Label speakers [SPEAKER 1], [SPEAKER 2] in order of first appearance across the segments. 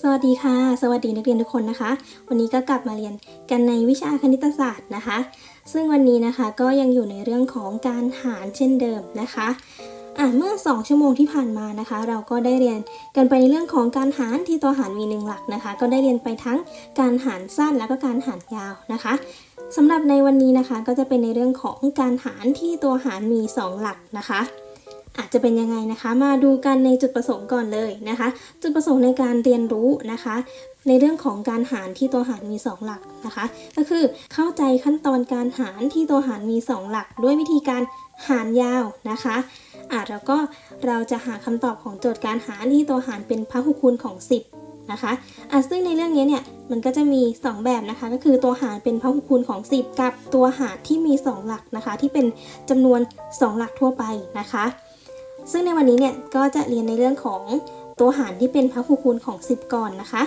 [SPEAKER 1] สวัสดีค่ะ สวัสดีนักเรียนทุกคนนะคะ วันนี้ก็กลับมาเรียนกันในวิชาคณิตศาสตร์นะคะ ซึ่งวันนี้นะคะก็ยังอยู่ในเรื่องของการหารเช่นเดิมนะคะอะเมื่อ 2 ชั่วโมงที่ผ่านมานะคะ เราก็ได้เรียนกันไปในเรื่องของการหารที่ตัวหารมีหนึ่งหลักนะคะ ก็ได้เรียนไปทั้งการหารสั้นแล้วก็การหารยาวนะคะ สำหรับในวันนี้นะคะก็จะเป็นในเรื่องของการหารที่ตัวหารมี 2 หลักนะคะ อาจจะเป็นยังไงนะคะ มาดูกันในจุดประสงค์ก่อนเลยนะคะ จุดประสงค์ในการเรียนรู้นะคะ ในเรื่องของการหารที่ตัวหารมี 2 หลักนะคะ ก็คือเข้าใจขั้นตอนการหารที่ตัวหารมี 2 หลัก ด้วยวิธีการหารยาวนะคะอะแล้วก็เราจะหาคำตอบของโจทย์การหารที่ตัวหารเป็นพหุคูณของ 10 นะคะอะซึ่งในเรื่องนี้เนี่ยมันก็จะมี 2 แบบนะคะ ก็คือตัวหารเป็นพหุคูณของ 10 กับตัวหารที่มี 2 หลักนะคะ ที่เป็นจำนวน 2 หลักทั่วไปนะคะ ซึ่งในวันนี้เนี่ยก็จะเรียนในเรื่องของตัวหารที่เป็นพหุคูณของ 10 ก่อนนะคะ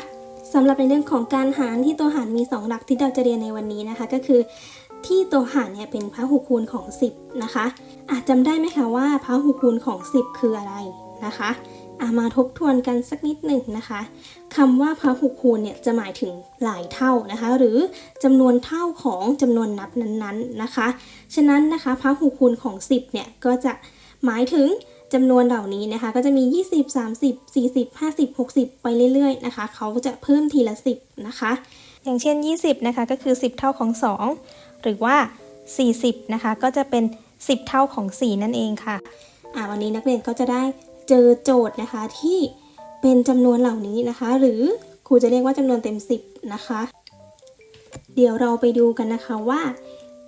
[SPEAKER 1] สำหรับในเรื่องของการหารที่ตัวหารมี 2 หลักที่เราจะเรียนในวันนี้นะคะ ก็คือที่ตัวหารเนี่ยเป็นพหุคูณของ 10 นะคะ อาจจำได้ไหมคะว่าพหุคูณของ 10 คืออะไรนะคะ อามาทบทวนกันสักนิดหนึ่งนะคะคำว่าพหุคูณเนี่ยจะหมายถึงหลายเท่านะคะ หรือจำนวนเท่าของจำนวนนับนั้นๆนะคะ ฉะนั้นนะคะพหุคูณของ 10เนี่ยก็จะหมายถึงจำนวนเหล่านี้นะคะก็จะมี 20 30 40 50 60 ไปเรื่อยๆนะคะเขาจะเพิ่มทีละ 10นะคะ อย่างเช่น 20นะคะก็คือ 10 เท่าของ 2 หรือว่า 40นะคะก็จะเป็น 10 เท่าของ 4 นั่นเองค่ะอ่าวันนี้นักเรียนก็จะได้ เจอโจทย์นะคะที่เป็นจำนวนเหล่านี้นะคะ หรือครูจะเรียกว่าจำนวนเต็ม 10 นะคะ เดี๋ยวเราไปดูกันนะคะว่า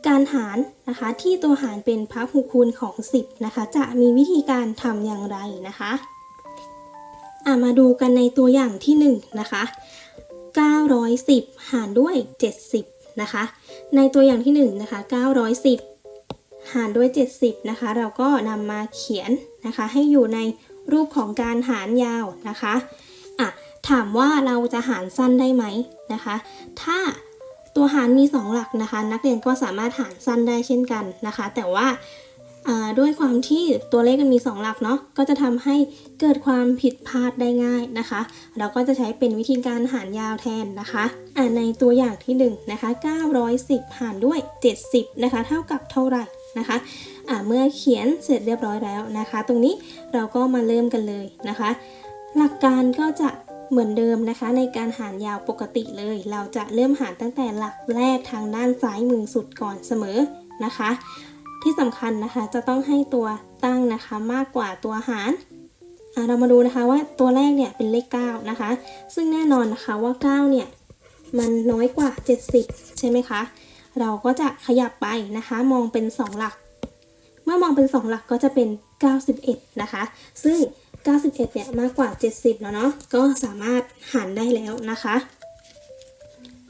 [SPEAKER 1] การหารนะคะที่ตัวหารเป็นพหุคูณของ 10 นะคะ จะมีวิธีการทำอย่างไรนะคะะมาดูกันในตัวอย่างที่ 1 นะคะ 910 หารด้วย 70 นะคะ ในตัวอย่างที่ 1 นะคะ 910 หารด้วย 70 นะคะ เราก็นำมาเขียนนะคะ ให้อยู่ใน รูปของการหารยาวนะคะอะถามว่าเราจะหารสั้นได้ไหมนะคะ ถ้าตัวหารมี 2 หลักนะคะ นักเรียนก็สามารถหารสั้นได้เช่นกันนะคะ แต่ว่าด้วยความที่ตัวเลขมันมี 2 หลักเนาะก็จะทำให้เกิดความผิดพลาดได้ง่ายนะคะ เราก็จะใช้เป็นวิธีการหารยาวแทนนะคะะในตัวอย่างที่1นะคะ910 หารด้วย 70นะคะ เท่ากับเท่าไหร่นะคะ เมื่อเขียนเสร็จเรียบร้อยแล้วนะคะ ตรงนี้เราก็มาเริ่มกันเลยนะคะ หลักการก็จะเหมือนเดิมนะคะ ในการหารยาวปกติเลย เราจะเริ่มหารตั้งแต่หลักแรกทางด้านซ้ายมือสุดก่อนเสมอนะคะ ที่สำคัญนะคะจะต้องให้ตัวตั้งนะคะมากกว่าตัวหารเรามาดูนะคะว่าตัวแรกเนี่ยเป็นเลข9นะคะ ซึ่งแน่นอนนะคะว่า9เนี่ยมันน้อยกว่า 70 ใช่ไหมคะ เราก็จะขยับไปนะคะ มองเป็น 2 หลัก เมื่อมองเป็น 2 หลักก็จะเป็น 91 นะคะ ซึ่ง 91 เนี่ยมากกว่า 70 แล้วเนาะ ก็สามารถหารได้แล้วนะคะ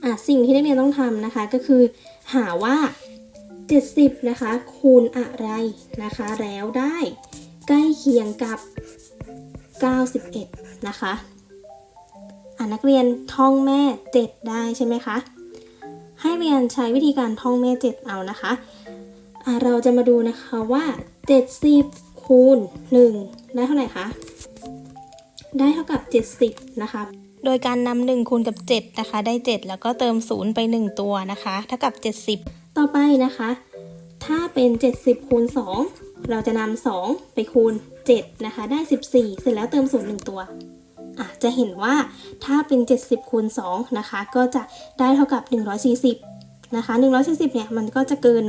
[SPEAKER 1] อะสิ่งที่นักเรียนต้องทำนะคะก็คือ หาว่า 70 นะคะ คูณอะไรนะคะ แล้วได้ใกล้เคียงกับ 91 นะคะอะนักเรียนท่องแม่ 7 ได้ใช่ไหมคะ ให้เรียนใช้วิธีการท่องแม่ 7 เอานะคะ เราจะมาดูนะคะว่า 70 คูณ 1 ได้เท่าไหร่คะ ได้เท่ากับ 70 นะคะ โดยการนำ1คูณกับ 7 นะคะ ได้ 7 แล้วก็เติม 0 ไป 1 ตัวนะคะ เท่ากับ 70 ต่อไปนะคะ ถ้าเป็น 70 คูณ 2 เราจะนำ2 ไปคูณ 7 นะคะ ได้ 14 เสร็จแล้วเติม 0 1 ตัวอะจะเห็นว่าถ้าเป็น 70คูณ2นะคะ ก็จะได้เท่ากับ 140 นะคะ140เนี่ยมันก็จะเกิน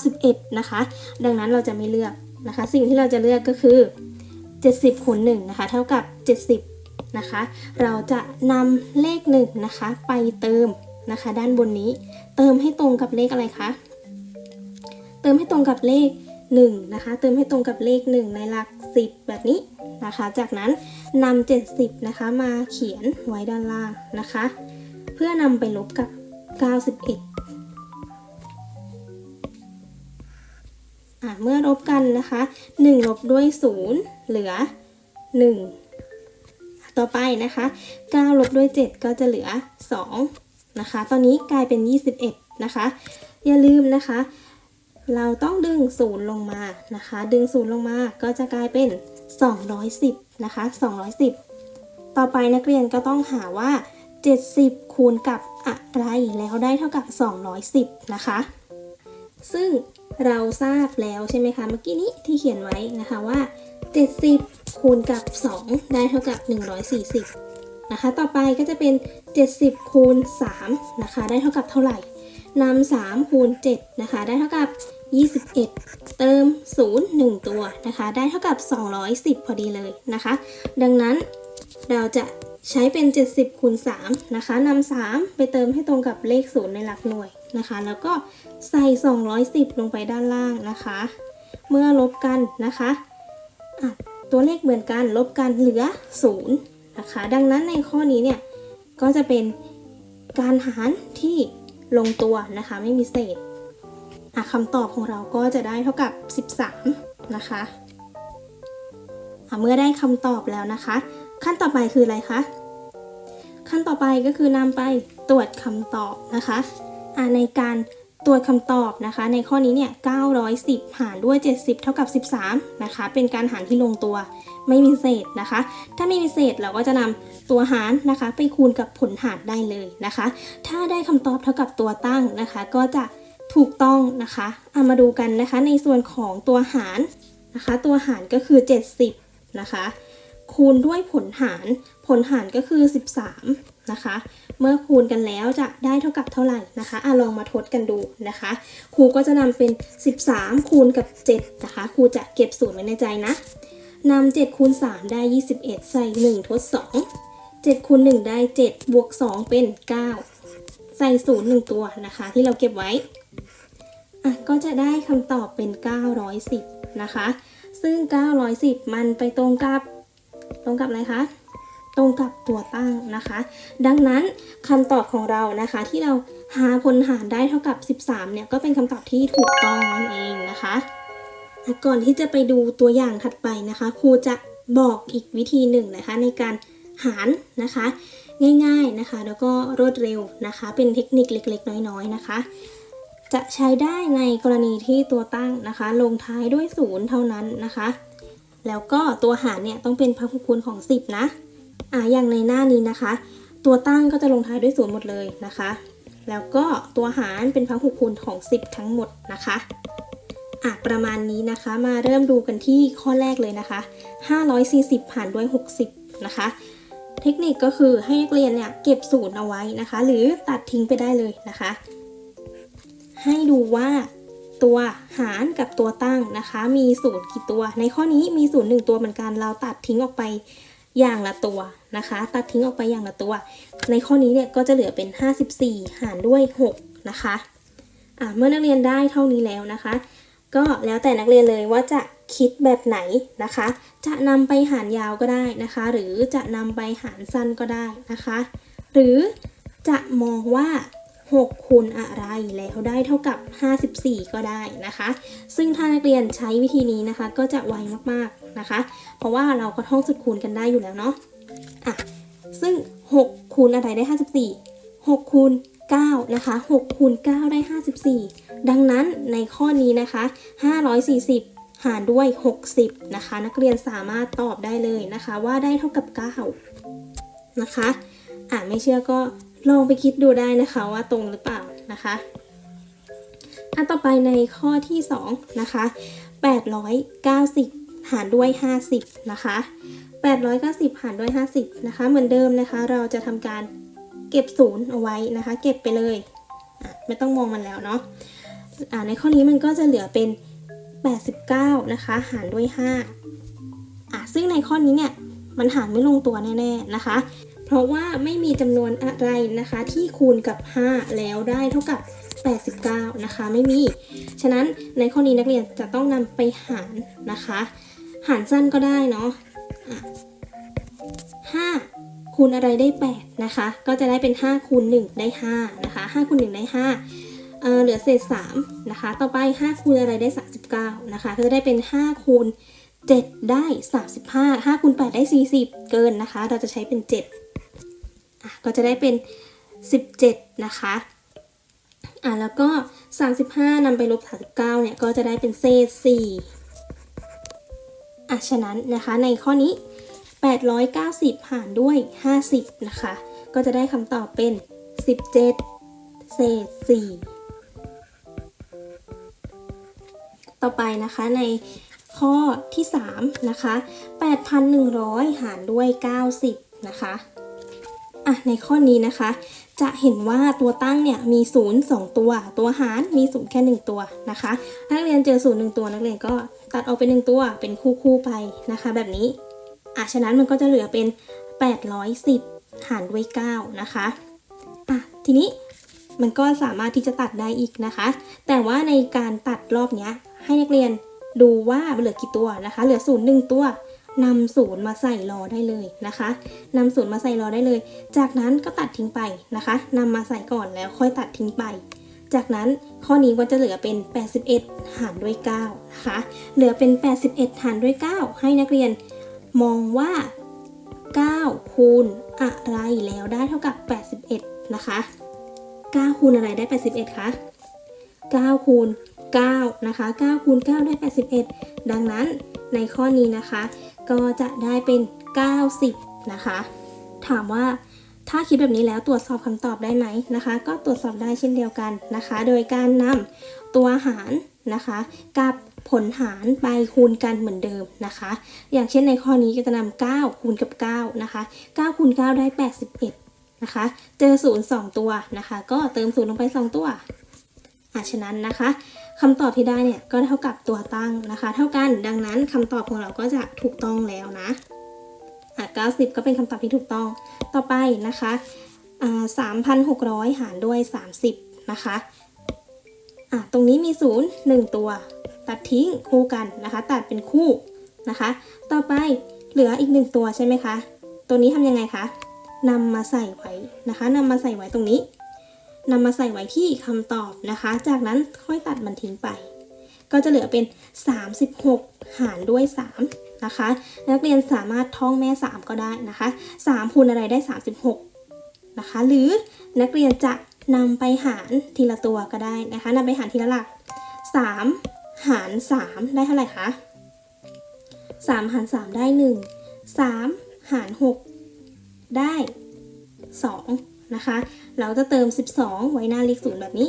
[SPEAKER 1] 91 นะคะ ดังนั้นเราจะไม่เลือกนะคะ สิ่งที่เราจะเลือกก็คือ 70คูณ1นะคะ เท่ากับ 70นะคะ เราจะนำเลข1นะคะ ไปเติมนะคะ ด้านบนนี้ เติมให้ตรงกับเลขอะไรคะ เติมให้ตรงกับเลข1นะคะ เติมให้ตรงกับเลข 1 ในหลัก 10 แบบนี้นะคะ จากนั้นนำ70นะคะ มาเขียนไว้ด้านล่างนะคะ เพื่อนำไปลบกับ 91 อะเมื่อลบกันนะคะ1ลบด้วย 0 เหลือ 1 ต่อไปนะคะ9ลบด้วย 7 ก็จะเหลือ 2 นะคะ ตอนนี้กลายเป็น 21 นะคะ อย่าลืมนะคะ เราต้องดึงศูนย์ลงมานะคะ ดึงศูนย์ลงมาก็จะกลายเป็น 210 นะคะ 210 ต่อไปนักเรียนก็ต้องหาว่า 70 คูณกับอะไรแล้วได้เท่ากับ 210 นะคะซึ่ง เราทราบแล้วใช่ไหมคะ เมื่อกี้นี้ที่เขียนไว้นะคะว่า 70 คูณกับ 2 ได้เท่ากับ 140 นะคะ ต่อไปก็จะเป็น 70 คูณ 3 นะคะ ได้เท่ากับเท่าไหร่นำ3คูณ7นะคะ ได้เท่ากับ 21 เติม 0 1 ตัวนะคะ ได้เท่ากับ 210 พอดีเลยนะคะ ดังนั้นเราจะ ใช้เป็น 70คูณ3นะคะนำ3 ไปเติมให้ตรงกับเลข 0 ในหลักหน่วยนะคะ แล้วก็ใส่ 210 ลงไปด้านล่างนะคะ เมื่อลบกันนะคะะตัวเลขเหมือนกันลบกันเหลือ 0 นะคะ ดังนั้นในข้อนี้เนี่ย ก็จะเป็นการหารที่ลงตัวนะคะ ไม่มีเศษอะคำตอบของเราก็จะได้เท่ากับ 13 นะคะะเมื่อได้คำตอบแล้วนะคะ ขั้นต่อไปคืออะไรคะ ขั้นต่อไปก็คือนำไปตรวจคำตอบนะคะอะในการตรวจคำตอบนะคะ ในข้อนี้เนี่ย910 หารด้วย 70 เท่ากับ 13 นะคะ เป็นการหารที่ลงตัวไม่มีเศษนะคะ ถ้าไม่มีเศษเราก็จะนำตัวหารนะคะ ไปคูณกับผลหารได้เลยนะคะ ถ้าได้คำตอบเท่ากับตัวตั้งนะคะ ก็จะถูกต้องนะคะเอามาดูกันนะคะในส่วนของตัวหารนะคะ ตัวหารก็คือ 70 นะคะ คูณด้วยผลหาร ผลหารก็คือ 13 นะคะ เมื่อคูณกันแล้วจะได้เท่ากับเท่าไหร่นะคะอะลองมาทดกันดูนะคะ ครูก็จะนำเป็น 13 คูณกับ 7 นะคะ ครูจะเก็บสูตรไว้ในใจนะนำ7คูณ3ได้ 21 ใส่ 1 ทด 2 7คูณ1ได้ 7 บวก 2 เป็น 9 ใส่0 1ตัวนะคะ ที่เราเก็บไว้อะก็จะได้คำตอบเป็น 910 นะคะ ซึ่ง 910 มันไปตรงกับ ตรงกับอะไรคะ ตรงกับตัวตั้งนะคะ ดังนั้นคำตอบของเรานะคะที่เราหาพลหารได้เท่ากับ 13 เนี่ยก็เป็นคำตอบที่ถูกต้องนั่นเองนะคะก่อนที่จะไปดูตัวอย่างถัดไปนะคะ ครูจะบอกอีกวิธีหนึ่งนะคะในการหารนะคะ ง่ายๆนะคะ แล้วก็รวดเร็วนะคะ เป็นเทคนิคเล็กๆ น้อยๆนะคะ จะใช้ได้ในกรณีที่ตัวตั้งนะคะ ลงท้ายด้วยศูนย์เท่านั้นนะคะ แล้วก็ตัวหารเนี่ยต้องเป็นพหุคูณของ 10 นะ อ่าอย่างในหน้านี้นะคะ ตัวตั้งก็จะลงท้ายด้วยศูนย์หมดเลยนะคะ แล้วก็ตัวหารเป็นพหุคูณของ 10 ทั้งหมดนะคะอะประมาณนี้นะคะมาเริ่มดูกันที่ข้อแรกเลยนะคะ 540หารด้วย 60 นะคะ เทคนิคก็คือให้นักเรียนเนี่ยเก็บศูนย์เอาไว้นะคะ หรือตัดทิ้งไปได้เลยนะคะ ให้ดูว่าตัวหารกับตัวตั้งนะคะ มีศูนย์กี่ตัว ในข้อนี้มีศูนย์หนึ่งตัวเหมือนกันเราตัดทิ้งออกไปอย่างละตัว นะคะ ตัดทิ้งออกไปอย่างละตัว ในข้อนี้เนี่ยก็จะเหลือเป็น 54 หารด้วย 6 นะคะอะเมื่อนักเรียนได้เท่านี้แล้วนะคะ ก็แล้วแต่นักเรียนเลยว่าจะคิดแบบไหนนะคะ จะนำไปหารยาวก็ได้นะคะ หรือจะนำไปหารสั้นก็ได้นะคะ หรือจะมองว่า6คูณอะไรแล้วได้เท่ากับ 54 ก็ได้นะคะ ซึ่งถ้านักเรียนใช้วิธีนี้นะคะ ก็จะไวมากๆนะคะ เพราะว่าเราก็ท่องสุดคูณกันได้อยู่แล้วเนาะ อะซึ่ง 6 คูณอะไรได้ 54 6คูณ9นะคะ6คูณ9ได้ 54 ดังนั้นในข้อนี้นะคะ 540 หารด้วย 60 นะคะ นักเรียนสามารถตอบได้เลยนะคะ ว่าได้เท่ากับ 9 นะคะอะไม่เชื่อก็ลองไปคิดดูได้นะคะว่าตรงหรือเปล่านะคะอันต่อไปในข้อที่2นะคะ890 หารด้วย 50 นะคะ 890 หารด้วย 50 นะคะ เหมือนเดิมนะคะ เราจะทำการเก็บศูนย์เอาไว้นะคะ เก็บไปเลย ไม่ต้องมองมันแล้วเนาะะในข้อนี้มันก็จะเหลือเป็น 89 นะคะ หารด้วย5อะซึ่งในข้อนี้เนี่ย มันหารไม่ลงตัวแน่ๆนะคะ เพราะว่าไม่มีจำนวนอะไรนะคะ ที่คูณกับ 5 แล้วได้เท่ากับ89 นะคะ ไม่มี ฉะนั้นในข้อนี้นักเรียนจะต้องนำไปหารนะคะ หารสั้นก็ได้เนาะ 5คูณอะไรได้ 8 นะคะ ก็จะได้เป็น 5 คูณ 1 ได้ 5 นะคะ 5คูณ 1 ได้ 5เเหลือเศษ 3 นะคะ ต่อไป 5 คูณอะไรได้ 39 นะคะ ก็จะได้เป็น 5 คูณ 7 ได้ 35 5คูณ 8 ได้ 40 เกินนะคะ เราจะใช้เป็น 7 ก็จะได้เป็น 17 นะคะอะแล้วก็ 35นำไปลบ 39 เนี่ย ก็จะได้เป็นเศษ 4 อะฉะนั้นนะคะในข้อนี้ 890 หารด้วย 50 นะคะ ก็จะได้คำตอบเป็น 17 เศษ 4 ต่อไปนะคะในข้อที่ 3 นะคะ 8,100 หารด้วย 90 นะคะอะในข้อนี้นะคะ จะเห็นว่าตัวตั้งเนี่ยมีศูนย์สองตัว ตัวหารมีศูนย์แค่หนึ่งตัวนะคะ นักเรียนเจอศูนย์หนึ่งตัวนักเรียนก็ ตัดออกเป็นหนึ่งตัวเป็นคู่คู่ๆไปนะคะ แบบนี้อะฉะนั้นมันก็จะเหลือเป็น 810 หารด้วย 9 นะคะอะทีนี้มันก็สามารถที่จะตัดได้อีกนะคะ แต่ว่าในการตัดรอบเนี้ยให้นักเรียนดูว่าเหลือกี่ตัวนะคะ เหลือศูนย์หนึ่งตัวนำศูนย์มาใส่รอได้เลยนะคะนำศูนย์มาใส่รอได้เลย จากนั้นก็ตัดทิ้งไปนะคะนำมาใส่ก่อนแล้วค่อยตัดทิ้งไป จากนั้นข้อนี้ก็จะเหลือเป็น 81 หารด้วย9นะคะ เหลือเป็น 81 หารด้วย 9 ให้นักเรียนมองว่า 9 คูณอะไรแล้วได้เท่ากับ 81 นะคะ 9 คูณอะไรได้ 81 คะ 9 คูณ 9 นะคะ 9 คูณ 9 ได้ 81 ดังนั้นในข้อนี้นะคะ ก็จะได้เป็น 90 นะคะ ถามว่า ถ้าคิดแบบนี้แล้วตรวจสอบคำตอบได้ไหมนะคะ ก็ตรวจสอบได้เช่นเดียวกันนะคะ โดยการนำตัวหารนะคะ กับผลหารไปคูณกันเหมือนเดิมนะคะ อย่างเช่นในข้อนี้ก็จะนำ9คูณกับ 9 นะคะ 9 คูณ 9 ได้ 81 นะคะ เจอ 0 2 ตัวนะคะ ก็เติม 0 ลงไป 2 ตัวอะฉะนั้นนะคะคำตอบที่ได้เนี่ยก็เท่ากับตัวตั้งนะคะ เท่ากันดังนั้นคำตอบของเราก็จะถูกต้องแล้วนะ 90 ก็เป็นคำตอบที่ถูกต้อง ต่อไปนะคะอ่า3,600 หารด้วย 30 นะคะะตรงนี้มี 0 1 ตัว ตัดทิ้งคู่กันนะคะ ตัดเป็นคู่นะคะ ต่อไปเหลืออีก 1 ตัวใช่ไหมคะ ตัวนี้ทำยังไงคะนำมาใส่ไว้นะคะนำมาใส่ไว้ตรงนี้นำมาใส่ไว้ที่คำตอบนะคะ จากนั้นค่อยตัดมันทิ้งไป ก็จะเหลือเป็น 36 หารด้วย 3 นะคะ นักเรียนสามารถท่องแม่ 3 ก็ได้นะคะ 3คูณอะไรได้ 36นะคะ หรือนักเรียนจะนำไปหารทีละตัวก็ได้นะคะนำไปหารทีละหลัก 3 หาร 3 ได้เท่าไหร่คะ 3 หาร 3 ได้ 1 3 หาร 6 ได้ 2 นะคะ เราจะเติม 12 ไว้หน้าเลขศูนย์แบบนี้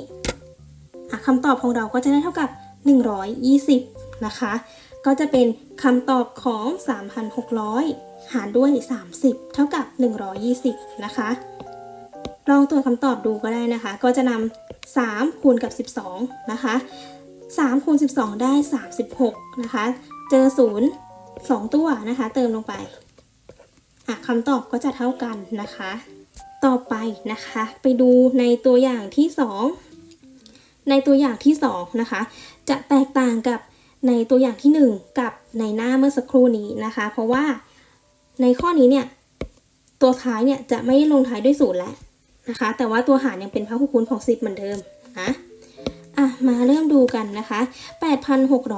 [SPEAKER 1] คำตอบของเราก็จะได้เท่ากับ 120 นะคะ ก็จะเป็นคำตอบของ 3,600 หารด้วย 30 เท่ากับ 120 นะคะ ลองตรวจคำตอบดูก็ได้นะคะ ก็จะนำ3คูณกับ 12 นะคะ3คูณ12 ได้ 36 นะคะ เจอ 0 2 ตัวนะคะ เติมลงไปอะคำตอบก็จะเท่ากันนะคะ ต่อไปนะคะ ไปดูในตัวอย่างที่ 2 ในตัวอย่างที่ 2 นะคะ จะแตกต่างกับ ในตัวอย่างที่ 1 กับในหน้าเมื่อสักครู่นี้นะคะ เพราะว่าในข้อนี้เนี่ยตัวท้ายเนี่ยจะไม่ได้ลงท้ายด้วยศูนย์แล้วนะคะ แต่ว่าตัวหารยังเป็นพหุคูณของ10เหมือนเดิมนะอะมาเริ่มดูกันนะคะ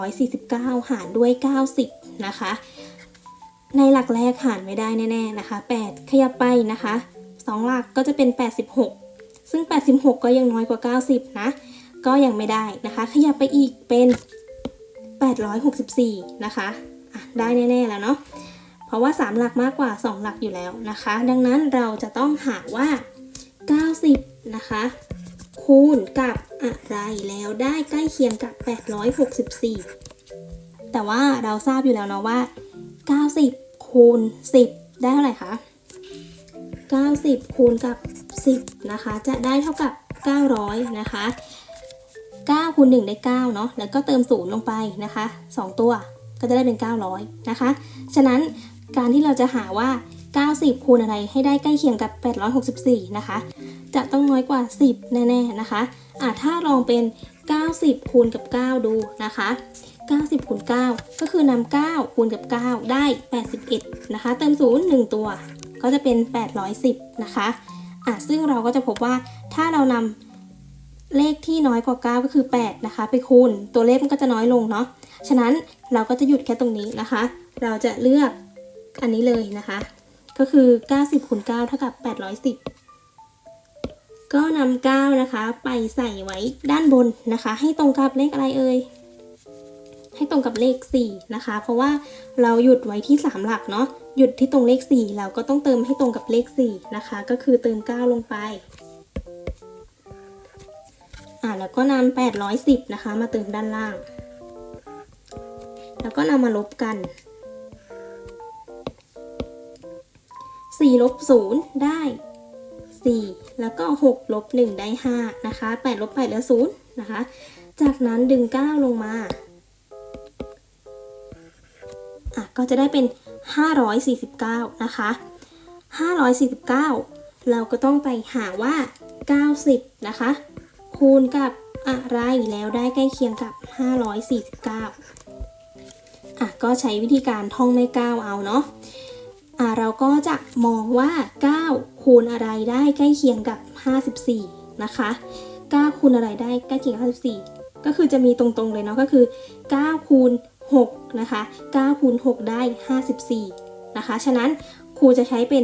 [SPEAKER 1] 8,649 หารด้วย 90 นะคะ ในหลักแรกหารไม่ได้แน่ๆนะคะ 8 ขยับไปนะคะ 2 หลักก็จะเป็น 86 ซึ่ง 86 ก็ยังน้อยกว่า 90 นะ ก็ยังไม่ได้นะคะ ขยับไปอีกเป็น 864 นะคะอะได้แน่ๆแล้วเนาะ เพราะว่า 3 หลักมากกว่า 2 หลักอยู่แล้วนะคะ ดังนั้นเราจะต้องหาว่า 90 นะคะ คูณกับอะไรแล้วได้ใกล้เคียงกับ 864 แต่ว่าเราทราบอยู่แล้วเนาะว่า 90 คูณ 10 ได้เท่าไหร่คะ 90 คูณกับ 10 นะคะ จะได้เท่ากับ 900 นะคะ 9คูณ1ได้9เนาะแล้วก็เติม0ลงไปนะคะ 2 ตัวก็จะได้เป็น 900 นะคะ ฉะนั้นการที่เราจะหาว่า 90 คูณอะไรให้ได้ใกล้เคียงกับ 864 นะคะ จะต้องน้อยกว่า 10 แน่ๆนะคะอะถ้าลองเป็น 90 คูณกับ 9 ดูนะคะ 90 คูณ 9 ก็คือนำ9คูณกับ 9 ได้ 81 นะคะ เติม0 1 ตัว ก็จะเป็น 810 นะคะอะซึ่งเราก็จะพบว่าถ้าเรานำ เลขที่น้อยกว่า 9 ก็คือ 8 นะคะ ไปคูณ ตัวเลขมันก็จะน้อยลงเนาะ ฉะนั้นเราก็จะหยุดแค่ตรงนี้นะคะ เราจะเลือกอันนี้เลยนะคะ ก็คือ 90คูณ9เท่ากับ 810 ก็นำ9นะคะ ไปใส่ไว้ด้านบนนะคะ ให้ตรงกับเลขอะไรเอ่ย ให้ตรงกับเลข 4 นะคะ เพราะว่าเราหยุดไว้ที่ 3 หลักเนาะ หยุดที่ตรงเลข 4 เราก็ต้องเติมให้ตรงกับเลข 4 นะคะ ก็คือเติม 9 ลงไป อ่าแล้วก็นำ810 นะคะ มาเติมด้านล่าง แล้วก็นำมาลบกัน4ลบ0ได้ 4 แล้วก็6ลบ1ได้ 5 นะคะ8ลบ8เหลือ0นะคะ จากนั้นดึง 9 ลงมาอะก็จะได้เป็น 549 นะคะ 549 เราก็ต้องไปหาว่า 90 นะคะ คูณกับอะไรแล้วได้ใกล้เคียงกับ 549อะก็ใช้วิธีการท่องไม่ก้าเอาเนาะอะเราก็จะมองว่า 9 คูณอะไรได้ใกล้เคียงกับ 54 นะคะ 9 คูณอะไรได้ใกล้เคียงกับ54 ก็คือจะมีตรงๆเลยเนาะก็คือ 9 คูณ6นะคะ9คูณ6ได้ 54 นะคะ ฉะนั้นครูจะใช้เป็น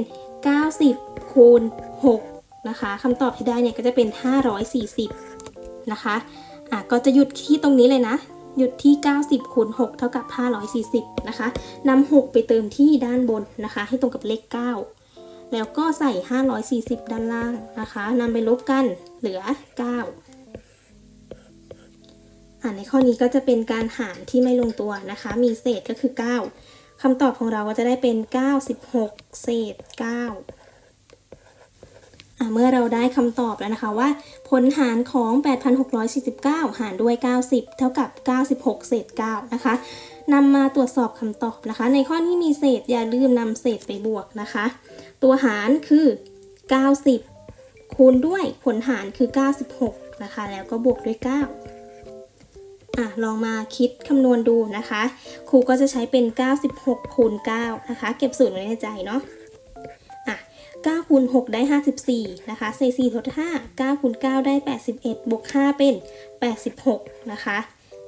[SPEAKER 1] 90คูณ6 นะคะคำตอบที่ได้เนี่ยก็จะเป็น 540 นะคะอะก็จะหยุดที่ตรงนี้เลยนะ หยุดที่ 90คูณ6เท่ากับ 540 นะคะนำ6 ไปเติมที่ด้านบนนะคะ ให้ตรงกับเลข 9 แล้วก็ใส่ 540 ด้านล่างนะคะนำไปลบกันเหลือ9อ่าในข้อนี้ก็จะเป็นการหารที่ไม่ลงตัวนะคะ มีเศษก็คือ 9คำตอบของเราก็จะได้เป็น 96 เศษ 9 เมื่อเราได้คำตอบแล้วนะคะว่า ผลหารของ 8,649 หารด้วย 90 เท่ากับ 96 เศษ 9 นะคะนำมาตรวจสอบคำตอบนะคะ ในข้อนี้มีเศษอย่าลืมนำเศษไปบวกนะคะ ตัวหารคือ 90 คูณด้วยผลหารคือ 96 นะคะ แล้วก็บวกด้วย 9อะลองมาคิดคำนวณดูนะคะ ครูก็จะใช้เป็น 96คูณ9นะคะ เก็บสูตรไว้ในใจเนาะอะ 9คูณ6ได้ 54 นะคะใส่4ทด5 9คูณ9ได้ 81 บวก 5 เป็น 86 นะคะ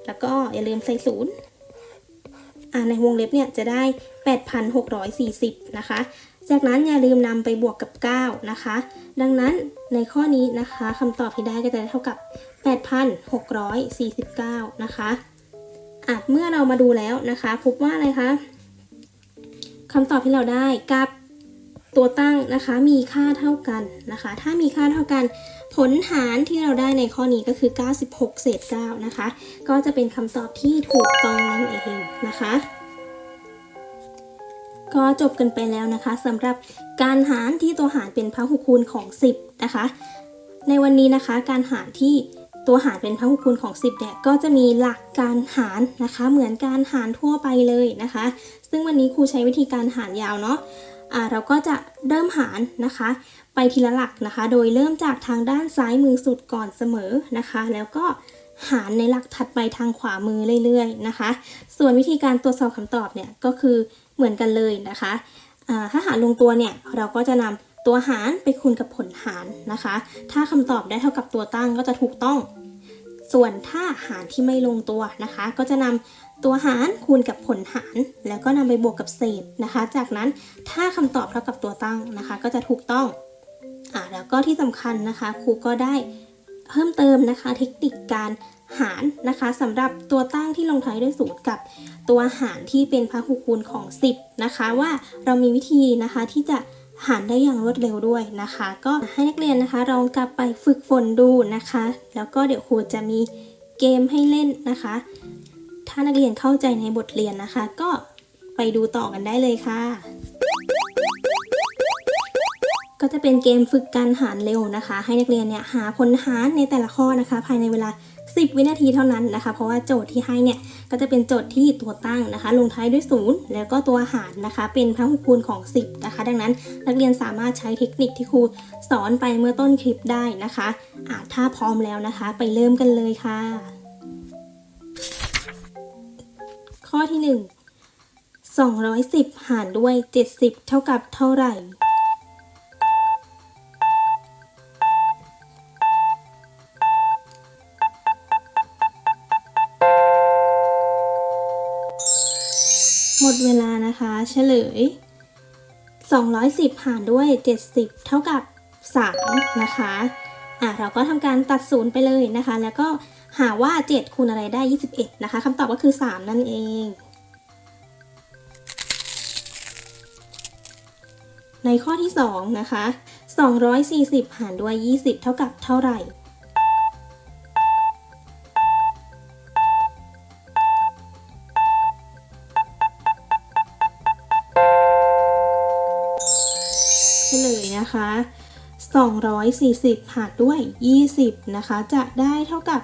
[SPEAKER 1] แล้วก็อย่าลืมใส่0อะในวงเล็บเนี่ยจะได้ 8,640 นะคะ จากนั้นอย่าลืมนำไปบวกกับ 9 นะคะ ดังนั้นในข้อนี้นะคะคำตอบที่ได้ก็จะเท่ากับ 8,649 นะคะอะเมื่อเรามาดูแล้วนะคะ พบว่าอะไรคะคำตอบที่เราได้กับ ตัวตั้งนะคะมีค่าเท่ากันนะคะ ถ้ามีค่าเท่ากัน ผลหารที่เราได้ในข้อนี้ก็คือ 96 เศษ 9 นะคะ ก็จะเป็นคำตอบที่ถูกต้องนั่นเองนะคะ ก็จบกันไปแล้วนะคะสำหรับการหารที่ตัวหารเป็นพหุคูณของ 10 นะคะ ในวันนี้นะคะการหารที่ตัวหารเป็นพหุคูณของ 10เนี่ยก็จะมีหลักการหารนะคะ เหมือนการหารทั่วไปเลยนะคะ ซึ่งวันนี้ครูใช้วิธีการหารยาวเนาะะ เราก็จะเริ่มหารนะคะ ไปทีละหลักนะคะ โดยเริ่มจากทางด้านซ้ายมือสุดก่อนเสมอนะคะ แล้วก็หารในหลักถัดไปทางขวามือเรื่อยๆนะคะ ส่วนวิธีการตรวจสอบคำตอบเนี่ยก็คือเหมือนกันเลยนะคะถ้าหารลงตัวเนี่ยเราก็จะนำตัวหารไปคูณกับผลหารนะคะ ถ้าคำตอบได้เท่ากับตัวตั้งก็จะถูกต้อง ส่วนถ้าหารที่ไม่ลงตัวนะคะ ก็จะนำตัวหารคูณกับผลหาร แล้วก็นำไปบวกกับเศษนะคะ จากนั้นถ้าคำตอบเท่ากับตัวตั้งนะคะ ก็จะถูกต้องอ่าแล้วก็ที่สำคัญนะคะ ครูก็ได้เพิ่มเติมนะคะ เทคนิคการหารนะคะสำหรับตัวตั้งที่ลงท้ายด้วยศูนย์กับตัวหารที่เป็นพหุคูณของ 10นะคะว่าเรามีวิธีนะคะที่จะ หารได้อย่างรวดเร็วด้วยนะคะ ก็ให้นักเรียนนะคะลองกลับไปฝึกฝนดูนะคะ แล้วก็เดี๋ยวครูจะมีเกมให้เล่นนะคะ ถ้านักเรียนเข้าใจในบทเรียนนะคะ ก็ไปดูต่อกันได้เลยค่ะ ก็จะเป็นเกมฝึกการหารเร็วนะคะ ให้นักเรียนเนี่ยหาผลหารในแต่ละข้อนะคะ ภายในเวลา 10 วินาทีเท่านั้นนะคะ เพราะว่าโจทย์ที่ให้เนี่ย ก็จะเป็นโจทย์ที่ตัวตั้งนะคะ ลงท้ายด้วยศูนย์แล้วก็ตัวหารนะคะ เป็นพหุคูณของ 10 นะคะ ดังนั้นนักเรียนสามารถใช้เทคนิคที่ครูสอนไปเมื่อต้นคลิปได้นะคะะถ้าพร้อมแล้วนะคะ ไปเริ่มกันเลยค่ะ ข้อที่ 1 210 หารด้วย 70 เท่ากับเท่าไหร่ เฉลย 210 หารด้วย 70 เท่ากับ 3 นะคะอะเราก็ทำการตัดศูนย์ไปเลยนะคะ แล้วก็หาว่า 7 คูณอะไรได้ 21 นะคะคำตอบก็คือ 3 นั่นเองในข้อที่ 2 นะคะ 240 หารด้วย 20 เท่ากับเท่าไหร่ นะคะ 240 หารด้วย 20 นะคะ จะได้เท่ากับ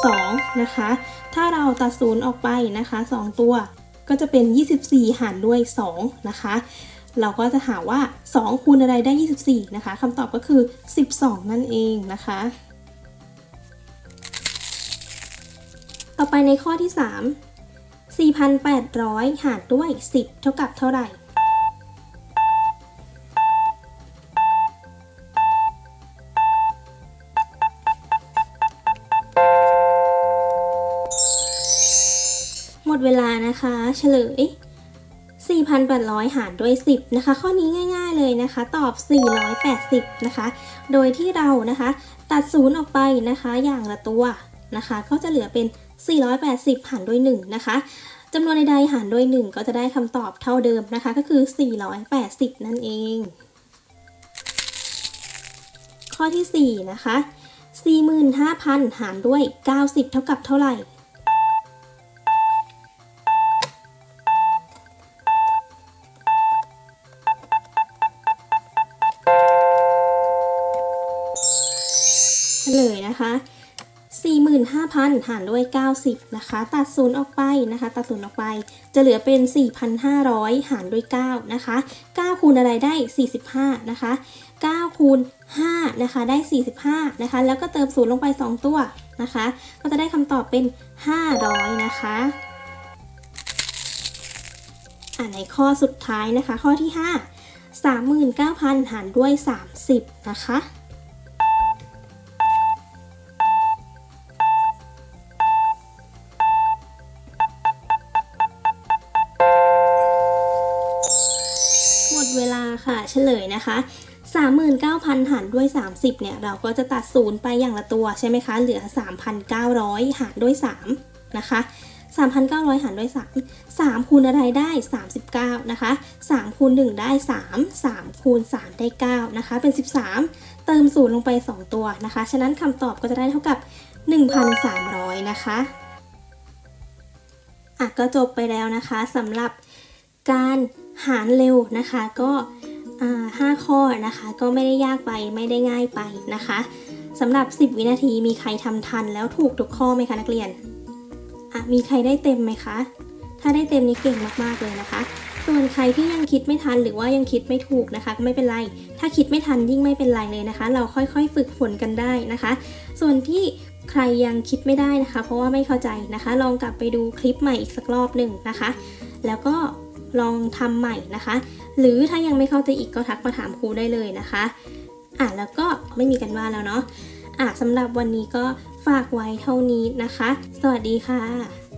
[SPEAKER 1] 12 นะคะ ถ้าเราตัดศูนย์ออกไปนะคะ 2 ตัวก็จะเป็น 24 หารด้วย 2 นะคะ เราก็จะหาว่า 2 คูณอะไรได้ 24 นะคะคำตอบก็คือ 12 นั่นเองนะคะ ต่อไปในข้อที่ 3 4,800 หารด้วย 10 เท่ากับเท่าไหร่ นะคะเฉลย 4,800 หารด้วย 10 นะคะ ข้อนี้ง่ายๆเลยนะคะ ตอบ 480 นะคะ โดยที่เรานะคะ ตัดศูนย์ออกไปนะคะ อย่างละตัวนะคะ ก็จะเหลือเป็น 480 หารด้วย 1 นะคะจำนวนใดๆหารด้วย 1 ก็จะได้คำตอบเท่าเดิมนะคะ ก็คือ 480 นั่นเอง ข้อที่ 4 นะคะ45,000 หารด้วย 90 เท่ากับเท่าไหร่ นะคะ45,000 หารด้วย 90 นะคะ ตัดศูนย์ออกไปนะคะ ตัดศูนย์ออกไป จะเหลือเป็น 4,500 หารด้วย 9 นะคะ 9 คูณอะไรได้ 45 นะคะ 9 คูณ 5 นะคะ ได้ 45 นะคะ แล้วก็เติมศูนย์ลงไป 2 ตัวนะคะ ก็จะได้คำตอบเป็น 500 นะคะอ่าในข้อสุดท้ายนะคะ ข้อที่ 5 39,000 หารด้วย 30 นะคะ ค่ะเฉลยนะคะ 39,000 หารด้วย 30เนี่ยเราก็จะตัดศูนย์ไปอย่างละตัวใช่ไหมคะ เหลือ 3,900 หารด้วย 3 นะคะ3,900 หารด้วย 3 3 คูณอะไรได้ 39 นะคะ 3 คูณ 1 ได้ 3 3 คูณ 3 ได้ 9 นะคะ เป็น 13 เติมศูนย์ลงไป 2 ตัวนะคะ ฉะนั้นคำตอบก็จะได้เท่ากับ 1,300 นะคะ อะ ก็จบไปแล้วนะคะสำหรับการหารเร็วนะคะ ก็ อ่าห้าข้อนะคะ ก็ไม่ได้ยากไปไม่ได้ง่ายไปนะคะสำหรับ 10 วินาทีมีใครทำทันแล้วถูกทุกข้อไหมคะนักเรียนอะมีใครได้เต็มไหมคะ ถ้าได้เต็มนี่เก่งมากๆเลยนะคะ ส่วนใครที่ยังคิดไม่ทันหรือว่ายังคิดไม่ถูกนะคะก็ไม่เป็นไร ถ้าคิดไม่ทันยิ่งไม่เป็นไรเลยนะคะ เราค่อยๆ ฝึกฝนกันได้นะคะ ส่วนที่ใครยังคิดไม่ได้นะคะ เพราะว่าไม่เข้าใจนะคะ ลองกลับไปดูคลิปใหม่อีกสักรอบหนึ่งนะคะ แล้วก็ ลองทำใหม่นะคะ หรือถ้ายังไม่เข้าใจอีกก็ทักมาถามครูได้เลยนะคะอะแล้วก็ไม่มีกันว่าแล้วเนาะอะสำหรับวันนี้ก็ฝากไว้เท่านี้นะคะ สวัสดีค่ะ